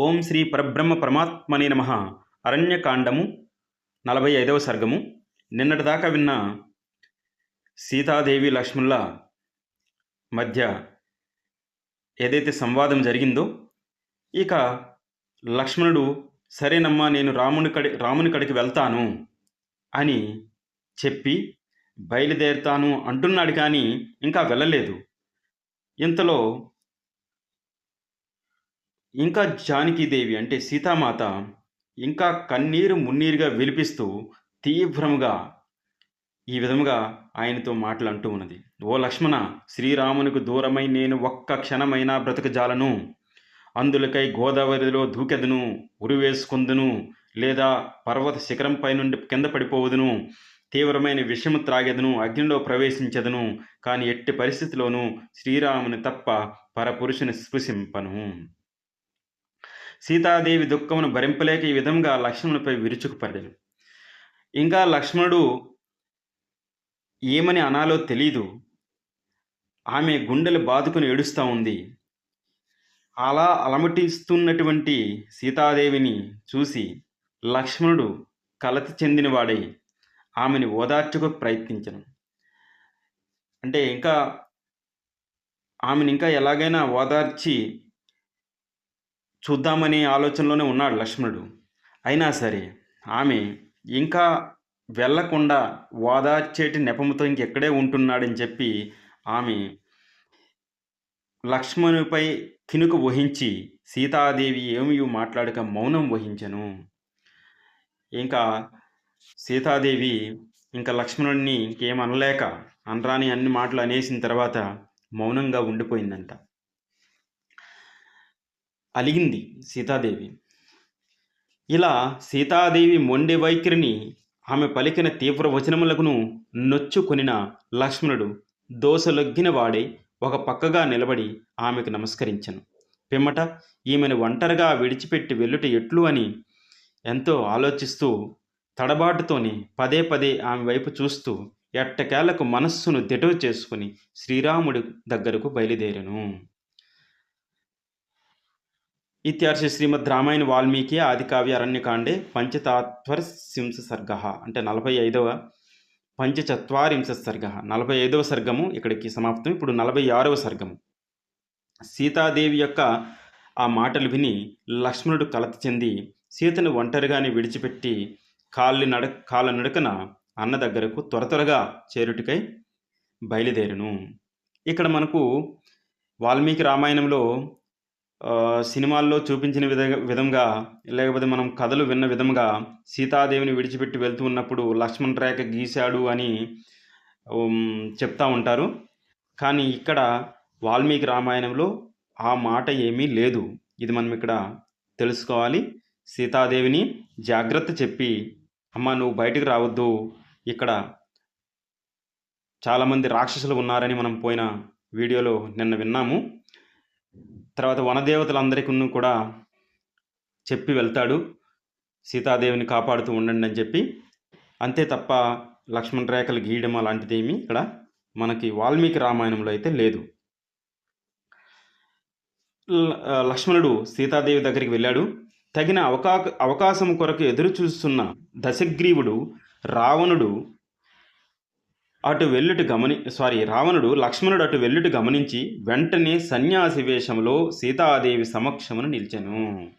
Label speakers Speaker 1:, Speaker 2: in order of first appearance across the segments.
Speaker 1: ఓం శ్రీ పరబ్రహ్మ పరమాత్మనే నమ. అరణ్యకాండము నలభై ఐదవ సర్గము. నిన్నటిదాకా విన్న సీతాదేవి లక్ష్మణుల మధ్య ఏదైతే సంవాదం జరిగిందో ఇక లక్ష్మణుడు సరేనమ్మా నేను రాముని కడి రాముని కడికి వెళ్తాను అని చెప్పి బయలుదేరుతాను అంటున్నాడు కానీ ఇంకా వెళ్ళలేదు. ఇంతలో ఇంకా జానకీదేవి అంటే సీతామాత ఇంకా కన్నీరు మున్నీరుగా విలిపిస్తూ తీవ్రముగా ఈ విధముగా ఆయనతో మాటలంటూ ఉన్నది. ఓ లక్ష్మణ శ్రీరామునికి దూరమై నేను ఒక్క క్షణమైనా బ్రతకజాలను. అందులకై గోదావరిలో దూకెదను ఉరివేసుకుందును లేదా పర్వత శిఖరంపై నుండి కింద పడిపోవదును. తీవ్రమైన విషము త్రాగెదను అగ్నిలో ప్రవేశించదను. కానీ ఎట్టి పరిస్థితిలోనూ శ్రీరాముని తప్ప పరపురుషుని స్పృశింపను సీతాదేవి దుఃఖమును భరింపలేక ఈ విధంగా లక్ష్మణునిపై విరుచుకుపడ్డాడు. ఇంకా లక్ష్మణుడు ఏమని అనాలో తెలీదు. ఆమె గుండెలు బాదుకుని ఏడుస్తూ ఉంది. అలా అలమటిస్తున్నటువంటి సీతాదేవిని చూసి లక్ష్మణుడు కలత చెందినవాడై ఆమెని ఓదార్చుకు ప్రయత్నించను. అంటే ఇంకా ఆమెను ఇంకా ఎలాగైనా ఓదార్చి చూద్దామనే ఆలోచనలోనే ఉన్నాడు లక్ష్మణుడు. అయినా సరే ఆమె ఇంకా వెళ్ళకుండా ఓదార్చేటి నెపముతో ఇంకెక్కడే ఉంటున్నాడని చెప్పి ఆమె లక్ష్మణుపై కినుకు వహించి సీతాదేవి ఏమి మాట్లాడక మౌనం వహించను. ఇంకా సీతాదేవి ఇంకా లక్ష్మణుడిని ఇంకేమనలేక అనరాని అన్ని మాటలు అనేసిన తర్వాత మౌనంగా ఉండిపోయిందంట. అలిగింది సీతాదేవి. ఇలా సీతాదేవి మొండి వైఖరిని ఆమె పలికిన తీవ్ర వచనములకును నొచ్చుకొనిన లక్ష్మణుడు దోశలొగ్గిన వాడే ఒక పక్కగా నిలబడి ఆమెకు నమస్కరించను. పిమ్మట ఈమెను ఒంటరిగా విడిచిపెట్టి వెళ్ళుట ఎట్లు అని ఎంతో ఆలోచిస్తూ తడబాటుతోనే పదే పదే ఆమె వైపు చూస్తూ ఎట్టకేలకు మనస్సును దిటవు చేసుకుని శ్రీరాముడి దగ్గరకు బయలుదేరను. ఇత్యార్షి శ్రీమద్ రామాయణ వాల్మీకి ఆదికావ్య అరణ్యకాండే పంచతాత్వరసింస సర్గ అంటే నలభై ఐదవ పంచచత్వారింశ సర్గ. నలభై ఐదవ సర్గము ఇక్కడికి సమాప్తం. ఇప్పుడు నలభై ఆరవ సర్గము. సీతాదేవి యొక్క ఆ మాటలు విని లక్ష్మణుడు కలత చెంది సీతను ఒంటరిగానే విడిచిపెట్టి కాళ్ళు నడ కాళ్ళ నడకన అన్న దగ్గరకు త్వర త్వరగా చేరుటికై బయలుదేరును. ఇక్కడ మనకు వాల్మీకి రామాయణంలో సినిమాల్లో చూపించిన విధ విధంగా లేకపోతే మనం కథలు విన్న విధంగా సీతాదేవిని విడిచిపెట్టి వెళ్తూ ఉన్నప్పుడు లక్ష్మణ్ రేఖ గీశాడు అని చెప్తా ఉంటారు. కానీ ఇక్కడ వాల్మీకి రామాయణంలో ఆ మాట ఏమీ లేదు. ఇది మనం ఇక్కడ తెలుసుకోవాలి. సీతాదేవిని జాగ్రత్త చెప్పి అమ్మ నువ్వు బయటికి రావద్దు. ఇక్కడ చాలామంది రాక్షసులు ఉన్నారని మనం పోయిన వీడియోలో నిన్న విన్నాము. తర్వాత వనదేవతలందరికీ కూడా చెప్పి వెళ్తాడు. సీతాదేవిని కాపాడుతూ ఉండండి అని చెప్పి. అంతే తప్ప లక్ష్మణ రేఖలు గీయడం అలాంటిదేమీ ఇక్కడ మనకి వాల్మీకి రామాయణంలో అయితే లేదు. లక్ష్మణుడు సీతాదేవి దగ్గరికి వెళ్ళాడు. తగిన అవకా అవకాశం కొరకు ఎదురు చూస్తున్న దశగ్రీవుడు రావణుడు అటు వెళ్ళుట గమని సారీ రావణుడు లక్ష్మణుడు అటు వెళ్ళుట గమనించి వెంటనే సన్యాసి వేషంలో సీతాదేవి సమక్షమును నిలిచెను.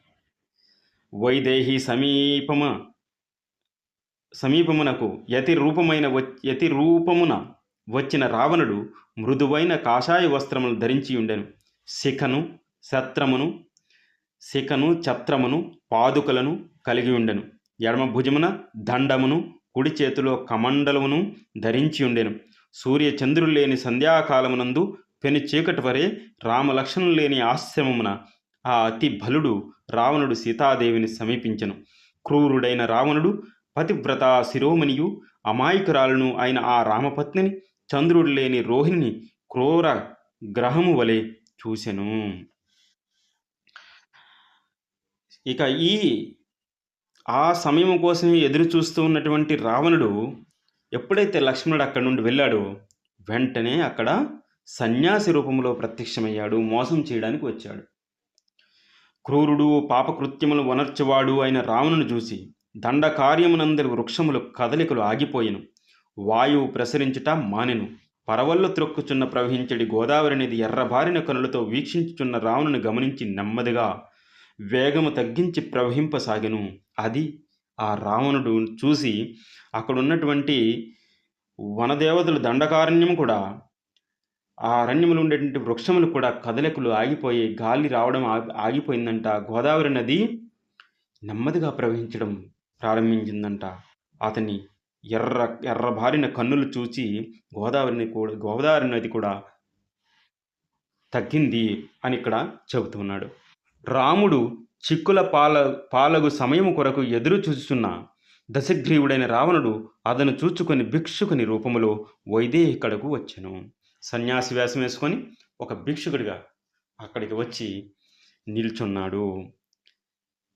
Speaker 1: వైదేహి సమీపమ సమీపమునకు యతి రూపమైన వ- యతి రూపమున వచ్చిన రావణుడు మృదువైన కాషాయ వస్త్రములు ధరించి ఉండెను. శిఖను శత్రమును శిఖను ఛత్రమును పాదుకలను కలిగి ఉండెను. ఎడమ భుజమున దండమును కుడి చేతిలో కమండలమును ధరించి ఉండెను. సూర్య చంద్రులు లేని సంధ్యాకాలమునందు పెను చీకటి వరే రామలక్ష్మణులు లేని ఆశ్రమమున ఆ అతి బలుడు రావణుడు సీతాదేవిని సమీపించెను. క్రూరుడైన రావణుడు పతివ్రత శిరోమణియు అమాయకురాలను అయిన ఆ రామపత్నిని చంద్రుడు లేని రోహిణిని క్రూర గ్రహము వలె చూసెను. ఇక ఈ ఆ సమయం కోసం ఎదురు చూస్తూ ఉన్నటువంటి రావణుడు ఎప్పుడైతే లక్ష్మణుడు అక్కడి నుండి వెళ్ళాడో వెంటనే అక్కడ సన్యాసి రూపంలో ప్రత్యక్షమయ్యాడు మోసం చేయడానికి వచ్చాడు. క్రూరుడు పాపకృత్యములు వనర్చువాడు అయిన రావణుని చూసి దండకార్యమునందరి వృక్షములు కదలికలు ఆగిపోయిను. వాయువు ప్రసరించుట మానెను. పరవళ్ళు త్రొక్కుచున్న ప్రవహించడి గోదావరి నది ఎర్రబారిన కనులతో వీక్షించుచున్న రావణుని గమనించి నెమ్మదిగా వేగము తగ్గించి ప్రవహింపసాగెను. అది ఆ రావణుడు చూసి అక్కడ ఉన్నటువంటి దండకారణ్యం కూడా ఆ అరణ్యములు ఉండేటువంటి వృక్షములు కూడా కదలికలు ఆగిపోయి గాలి రావడం ఆగిపోయిందంట. గోదావరి నది నెమ్మదిగా ప్రవహించడం ప్రారంభించిందంట. అతని ఎర్ర ఎర్రబారిన కన్నులు చూచి గోదావరిని కూడా గోదావరి నది కూడా తగ్గింది అని ఇక్కడ చెబుతున్నాడు రాముడు చిక్కుల పాల పాలగు సమయము కొరకు ఎదురు చూస్తున్న దశగ్రీవుడైన రావణుడు అతను చూచుకొని భిక్షుకుని రూపములో వైదేహికడకు వచ్చెను. సన్యాసి వేషం వేసుకొని ఒక భిక్షుకుడిగా అక్కడికి వచ్చి నిల్చున్నాడు.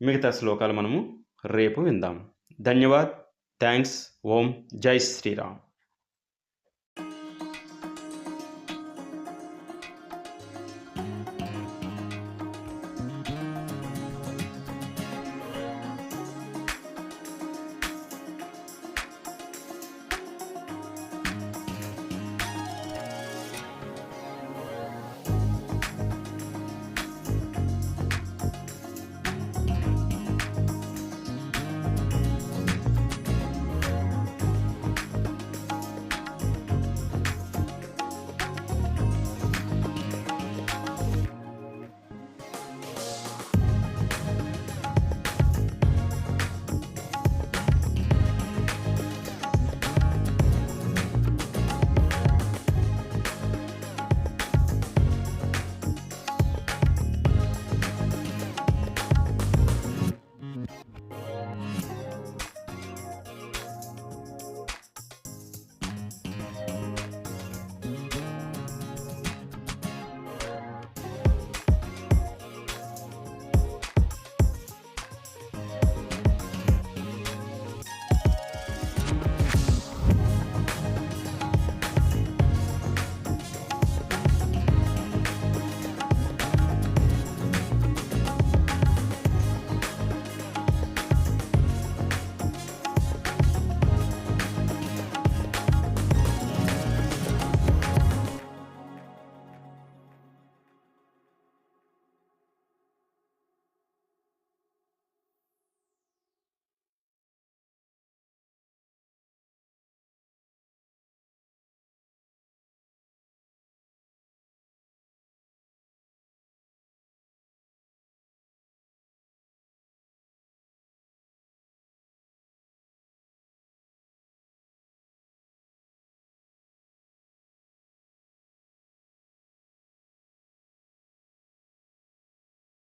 Speaker 1: మిగతా శ్లోకాలు మనము రేపు విందాం. ధన్యవాద్. థ్యాంక్స్. ఓం. జై శ్రీరామ్.